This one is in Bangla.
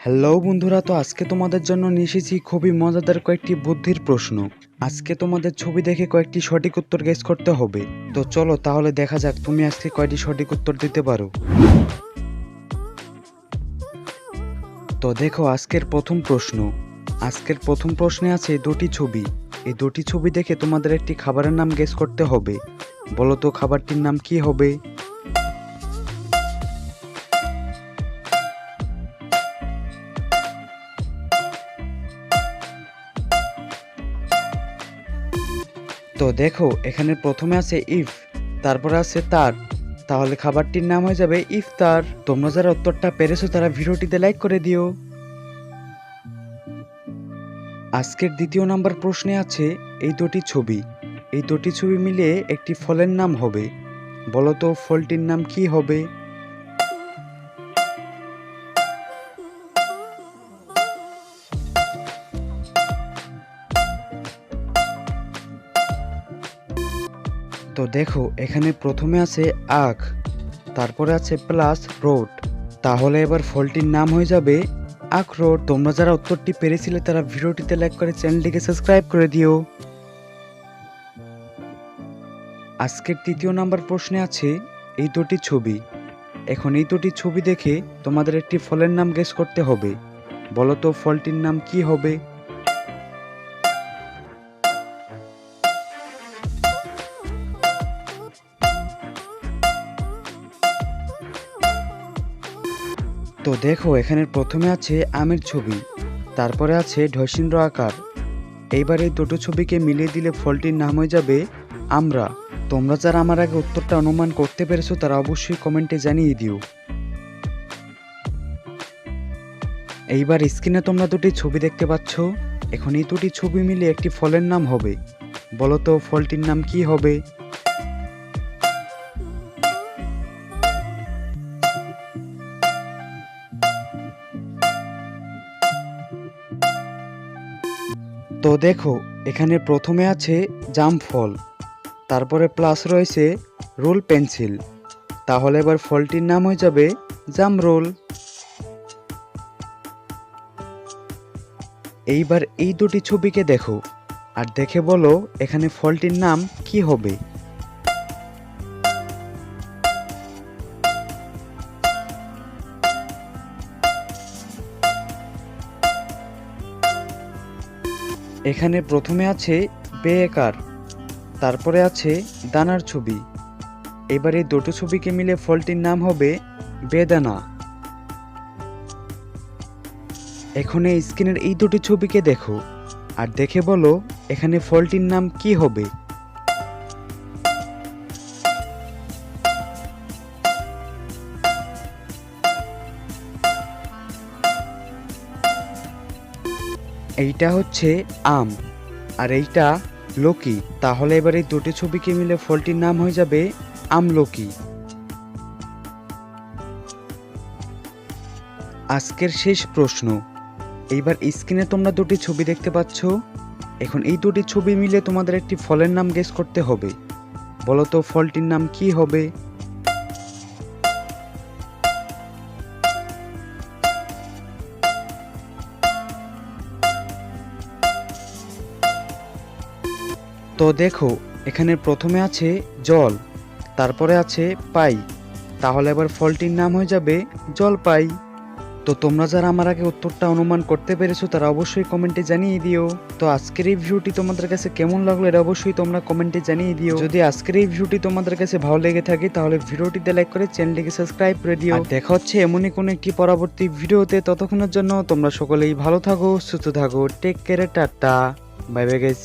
হ্যালো বন্ধুরা, তো আজকে তোমাদের জন্য নিয়ে এসেছি খুবই মজাদার কয়েকটি বুদ্ধির প্রশ্ন। আজকে তোমাদের ছবি দেখে কয়েকটি সঠিক উত্তর গেস করতে হবে। তো চলো তাহলে দেখা যাক তুমি আজকে কয়টি সঠিক উত্তর দিতে পারো। তো দেখো আজকের প্রথম প্রশ্ন। আজকের প্রথম প্রশ্নে আছে দুটি ছবি। এই দুটি ছবি দেখে তোমাদের একটি খাবারের নাম গেস করতে হবে। বলো তো খাবারটির নাম কি হবে? তো দেখো, এখানে প্রথমে আছে ইফ তারপরে আছে তার। তাহলে খাবারটির নাম হয়ে যাবে ইফতার। তোমরা যারা উত্তরটা পেরেছ, তারা ভিডিওটিতে লাইক করে দিও। আজকের দ্বিতীয় নাম্বার প্রশ্নে আছে, এই দুটি ছবি। এই দুটি ছবি মিলিয়ে একটি ফলের নাম হবে। বলো তো, ফলটির নাম কি হবে? তো দেখো, এখানে প্রথমে আছে আখ, তারপরে আছে প্লাস রোড। তাহলে এবার ফলটির নাম হয়ে যাবে আখ রোড। তোমরা যারা উত্তরটি পেরেছিলে, তারা ভিডিওটিতে লাইক করে চ্যানেলটিকে সাবস্ক্রাইব করে দিও। আজকের তৃতীয় নাম্বার প্রশ্নে আছে, এই দুটি ছবি। এখন এই দুটি ছবি দেখে তোমাদের একটি ফলের নাম গেস করতে হবে। বলো তো, ফলটির নাম কি হবে? তো দেখো এখানে প্রথমে আছে আমের ছবি, তারপরে আছে ঢসিন্দ্র আকার। এইবার এই দুটো ছবিকে মিলিয়ে দিলে ফলটির নাম হয়ে যাবে আমরা। তোমরা যারা আমার আগে উত্তরটা অনুমান করতে পেরেছ, তারা অবশ্যই কমেন্টে জানিয়ে দিও। এইবার স্ক্রিনে তোমরা দুটি ছবি দেখতে পাচ্ছ। এখন এই দুটি ছবি মিলে একটি ফলের নাম হবে। বলো তো, ফলটির নাম কি হবে? তো দেখো, এখানে প্রথমে আছে জাম ফল, তারপরে প্লাস রয়েছে রোল পেন্সিল তাহলে এবার ফলটির নাম হয়ে যাবে জাম রোল এইবার এই দুটি ছবিকে দেখো, আর দেখে বলো এখানে ফলটির নাম কি হবে। এখানে প্রথমে আছে বেয়েকার তারপরে আছে দানার ছবি। এবার এই দুটো ছবিকে মিলে ফলটির নাম হবে বেদানা। এখন এই স্ক্রিনের এই দুটি ছবিকে দেখো, আর দেখে বলো এখানে ফলটির নাম কি হবে। এইটা হচ্ছে আম, আর এইটা লোকি। তাহলে এবার এই দুটি ছবিকে মিলে ফলটির নাম হয়ে যাবে আমলকি। আজকের শেষ প্রশ্ন। এইবার স্ক্রিনে তোমরা দুটি ছবি দেখতে পাচ্ছ। এখন এই দুটি ছবি মিলে তোমাদের একটি ফলের নাম গেস করতে হবে। বলো তো, ফলটির নাম কি হবে? তো দেখো, এখানে প্রথমে আছে জল, তারপরে আছে পাই। তাহলে এবার ফলটির নাম হয়ে যাবে জল পাই তো তোমরা যারা আমার আগে উত্তরটা অনুমান করতে পেরেছ, তারা অবশ্যই কমেন্টে জানিয়ে দিও। তো আজকের এই ভিডিওটি তোমাদের কাছে কেমন লাগল, এটা অবশ্যই তোমরা কমেন্টে জানিয়ে দিও। যদি আজকের এই ভিডিওটি তোমাদের কাছে ভালো লেগে থাকে, তাহলে ভিডিওটিতে লাইক করে চ্যানেলটিকে সাবস্ক্রাইব করে দিও। দেখা হচ্ছে এমনই কোনো একটি পরবর্তী ভিডিওতে, ততক্ষণের জন্য তোমরা সকলেই ভালো থাকো, সুস্থ থাকো take care tata bye bye guys